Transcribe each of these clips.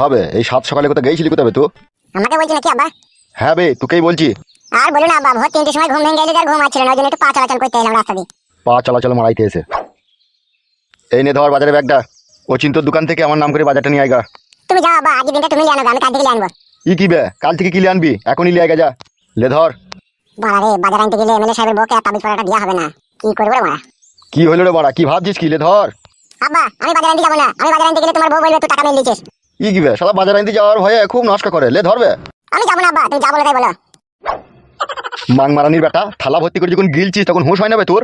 হবে এই সাত সকালে কোথাও গেছিলি কোথাবে তো? আমাকে বলছি নাকি আব্বা? হ্যাঁ বে তোকেই বলছি। আর বলো না আব্বা ভোর তিনটের সময় ঘুম ভেঙে গেলে আর ঘুম আসছিল না ওই জন্য একটু পা চলাচল করতে এলাম রাস্তা দিয়ে। পা চলাচল মারাইতে এসে এই নে ধর বাজারে ব্যাগটা ও চিন্তর দোকান থেকে আমার নাম করে বাজারটা নিয়ে আয়গা তুমি যাও আব্বা আজকে দিনটা তুমি জানো আমি কাল থেকে আনব। ই কি বে কাল থেকে কি কিলে আনবি? এখনই লিয়ে আয়গা যা। লে ধর। বাড়া রে বাজার আনতে গেলে এমএলএ সাহেবের বউকে আর তাবিজ পড়াটা দেওয়া হবে না। কি করব রে মারা কি হইল রে বাড়া কি ভাবছিস কি? লে ধর। আব্বা আমি বাজার আনতে যাব না। আমি বাজার আনতে গেলে তোমার বউ বলবে তুই টাকা মেরে লিছিস ই কি বে শালা বাজার আনতে যাওয়ার ভয়ে খুব নষ্ট করে লে ধরবে। আমি যাব না আব্বা তুমি যা বলে তাই বলো? মাং মারানির বেটা থালা ভর্তি করে যখন গিলছিস তখন হুঁশ হয় না বে তোর?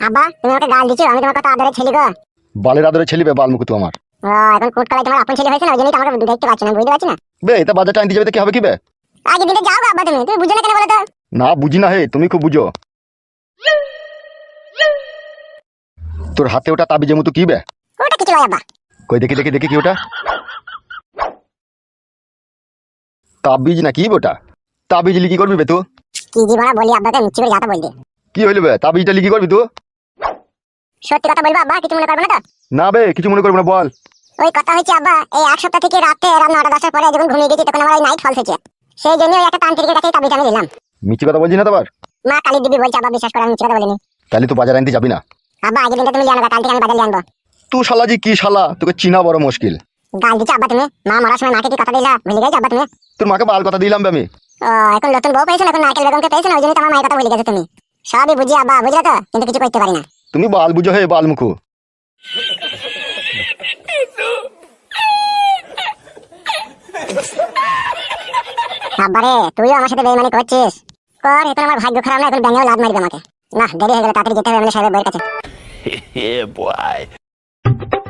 আব্বা তুমি আমাকে গাল দিছো আমি তোমার কত আদরের ছেলে গো? বালের আদরে ছেলিবে বালমুকু তুই আমার। ও এখন কোট কালাই তোমার আপন ছেলে হয়েছে না ওই জন্যই তো আমাকে দেখতে পাচ্ছি না বুঝতে পারছি না? বে এটা আনতে যাবে তো কি হবে কি বে? আজকে দিনটা যাও গো আব্বা তুমি তুমি কেন বলো তো? না বুঝি না হে তুমি খুব বুঝো। তোর হাতে ওটা তাবিজের মতো কি বে? ওটা কিছু আব্বা। কই দেখি দেখি দেখি কি ওটা? তাবিজ না কি ওটা তাবিজ লিখি করবি বে তুই কি জীবনা বলি আব্বাকে মিচ্ছি করে যাতা বলতে কি হইল বে? তাবিজটা লিখি করবি তুই সত্যি কথা বলব আব্বা কিছু মনে করবে না তো? না বে কিছু মনে করবি না বল। ওই কথা হচ্ছে আব্বা এই এক সপ্তাহ থেকে রাতে রাত নটা দশটার পরে যখন ঘুমিয়ে গেছি তখন আমার ওই নাইট ফলস হচ্ছে সেই জন্য ওই একটা তান্ত্রিকের কাছে তাবিজ আমি দিলাম মিছি কথা বলছি না তো মা কালী দিবি বলছে আব্বা বিশ্বাস করে আমি মিথ্যে কথা বলিনি। তাহলে তুই বাজার আনতে যাবি না। আব্বা আজকে দিনটা তুমি জানো কাল থেকে আমি বাজার আনব। তুই শালা জি কি শালা তোকে চিনা বড় মুশকিল। গাল দিচ্ছ আব্বা তুমি? মা মারার সময় মাকে কি কথা দিলা? ভুলে গেছো আব্বা তুমি? তোর মাকে বাল কথা দিলাম আমি। এখন নতুন বউ পেয়েছ না, এখন নারকেল বেগমকে পেয়েছ না? ওই জন্য তো আমার মায়ের কথা ভুলে গেছো তুমি। সবই বুঝি আব্বা বুঝলে তো? কিন্তু কিছু করতে পারি না। তুমি বাল বুঝো হে বাল মুখু আব্বা রে তুইও আমার সাথে বেইমানি করছিস? কর এখন আমার ভাগ্য খারাপ না এখন ব্যাঙেও লাভ মারবে আমাকে। না দেরি হয়ে গেল তাড়াতাড়ি যেতে হবে এমএলএ সাহেবের বইয়ের কাছে।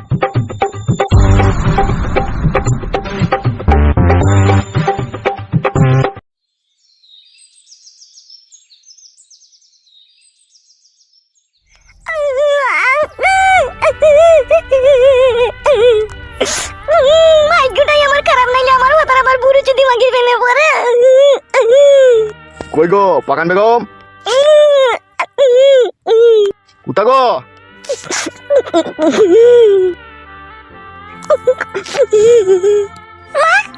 কই গো পাকান বেগম কুতা গো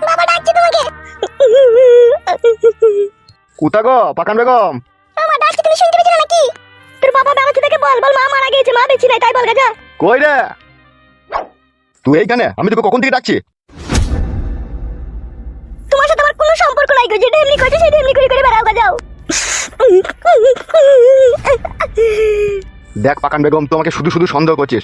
বাবা ডাকছে তোমাকে। কুতা গো? পাকান বেগম। বাবা ডাকছে তুমি শুনতে পেছো নাকি? তোর বাবা বেড়াচ্ছে থেকে বল বল মা মারা গেছে মা বেঁচে নাই তাই বল গাজা। কই রে? তুই এইখানে? আমি তোকে কখন থেকে ডাকছি? তোমার সাথে আমার কোনো সম্পর্ক নাই গো যেটা এমনি করছে সেটা এমনি করে করে বেড়াও গাজাও। দেখ পাকান বেগম তোমাকে শুধু শুধু সন্দেহ করছিস।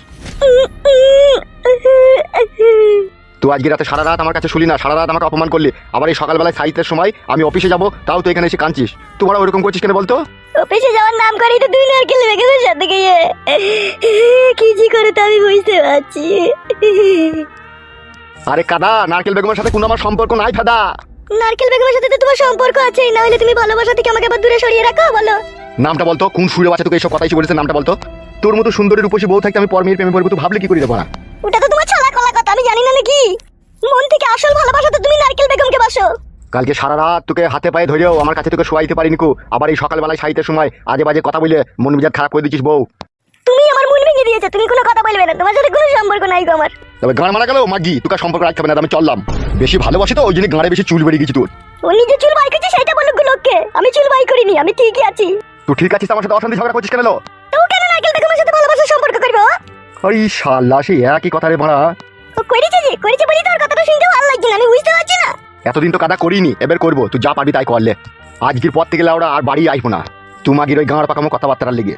তুই আজকে রাতে সারা রাত আমার কাছে শুলি না সারা রাত আমাকে অপমান করলি। আবার এই সকালবেলায় সাহিত্যের সময় আমি অফিসে যাব তাও তুই এখানে এসে কাঁদছিস। তোমরা ওইরকম করছিস কেন বলতো? অফিসে যাওয়ার নাম করেই তো দুই নারকেল সাথে গিয়ে। কি জি করে তো আমি বুঝতে পারছি। আরে কাদা নারকেল বেগমের সাথে কোনো আমার সম্পর্ক নাই ফাদা। নারকেল বেগমের সাথে তো তোমার সম্পর্ক আছেই না হলে তুমি ভালোবাসা থেকে আমাকে আবার দূরে সরিয়ে রাখো বলো। নামটা বলতো কোন সুরে বাচ্চা তোকে এইসব কথাই বলেছে নামটা বলতো। তোর মতো সুন্দরী রূপসী বউ থাকতে আমি পরমের প্রেমে পড়ব তুই ভাবলে কি করে দেবো না ওটা তো তোমার কথা আমি জানি না নাকি। মন থেকে আসল ভালোবাসা তো তুমি নারকেল বেগমকে বাসো। কালকে সারা রাত তোকে হাতে পায়ে ধরেও আমার কাছে তোকে শোয়াইতে পারিনি কো। আবার এই সকালবেলায় সাহিত্যের সময় আজে বাজে কথা বলে মন মেজাজ খারাপ করে দিচ্ছিস বউ। তুমি আমার মন ভেঙে দিয়েছ তুমি কোনো কথা বলবে না। তোমার সাথে কোনো সম্পর্ক নাই গো আমার। তবে গান মারা গেল মাগি তোকে সম্পর্ক রাখতে হবে না আমি চললাম। বেশি ভালোবাসি তো ওই জন্য গাঁড়ে বেশি চুল বেরিয়ে গেছি তোর। ও নিজে চুল বাই করছে সেটা বলুক গো লোককে। আমি চুল বাই করিনি আমি ঠিকই আছি। তুই ঠিক আছিস আমার সাথে অশান্তি ঝগড়া করছিস কেন তো কেন নারকেল বেগমের সাথে ভালোবাসার সম্পর্ক করবে? ওই শালা সেই একই কথা রে ভাড়া। করেছে যে? করেছে বলি তোর কথাটা শুনতে ভালো লাগছে না আমি বুঝতে পারছি না। এতদিন তো কাদা করিনি এবার করব তুই যা পারবি তাই করলে। আজকের পর থেকে লাউরা আর বাড়ি আইবো না। তুই মাগির ওই গাঁড় পাকামো কথাবার্তার লেগে।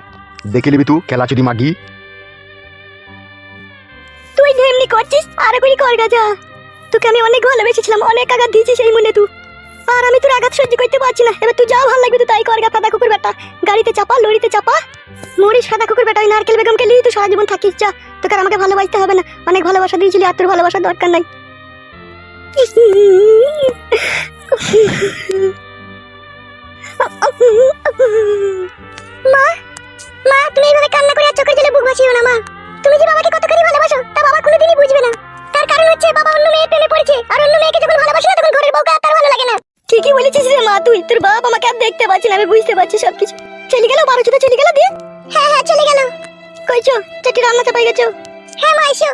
দেখে নিবি তুই খেলা চুরি মাগি। তুই এমনি করছিস আর করি কর গাজা তোকে আমি অনেক ভালোবেসেছিলাম অনেক আঘাত দিয়েছি সেই মনে তুই। আর আমি তোর আঘাত সহ্য করতে পারছি না। এবার তুই যা ভালো লাগবে তুই তাই কর গা ফাদা কুকুর বেটা। গাড়িতে চাপা, লরিতে চাপা। মরিস ফাদা কুকুর বেটা, ওই নারকেল বেগমকে নিয়ে তুই সারা জীবন থাকিস, যা। তোকে আমাকে ভালোবাসতে হবে না। অনেক ভালোবাসা দিয়েছিলি, আর তোর ভালোবাসার দরকার নাই। মা মা, তুমি এইভাবে কান্না করে আর চোখের জলে বুক ভাসিও না, মা। তুমি যে বাবাকে কতখানি ভালোবাসো, তা বাবা কোনোদিনই বুঝবে না। তার কারণ হচ্ছে বাবা তুই তোর বাপ আমাকে আর দেখতে পাচ্ছি না আমি বুঝতে পারছি সবকিছু। চলে গেল বারো চলে গেল দিয়ে হ্যাঁ হ্যাঁ চলে গেল। কইছো চাটি রান্না চাপাই গেছো? হ্যাঁ মা এসো।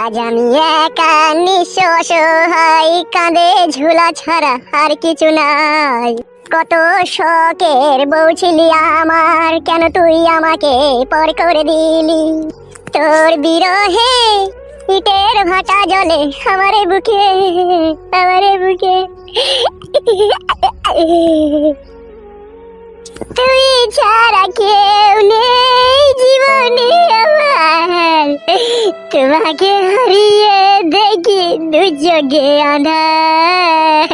আজ আমি একা নিঃশ্বাস হাই কাঁধে ঝুলা ছাড়া আর কিছু নাই। কত শখের বউ আমার কেন তুই আমাকে পর করে দিলি? তোর বিরহে ইটের ভাটা জলে আমারে বুকে আমারে বুকে। তুই ছাড়া কেউ নেই জীবনে আমার। তোমাকে হারিয়ে দেখি দুর্যোগে আধার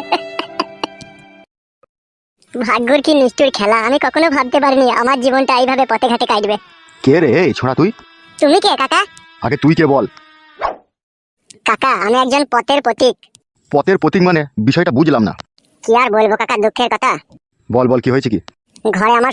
ভাগ্যর কি নিষ্ঠুর খেলা, আমি কখনো ভাবতে পারিনি আমার জীবনটা এইভাবে পথে ঘাটে কাটবে। কে রে এই ছোড়া তুই? তুমি কে কাকা? আগে তুই কে বল? কাকা আমি একজন পথের প্রতীক। পথের প্রতীক মানে বিষয়টা বুঝলাম না। কি আর বলব কাকা দুঃখের কথা? বল বল কি হয়েছে কি? ঘরে আমার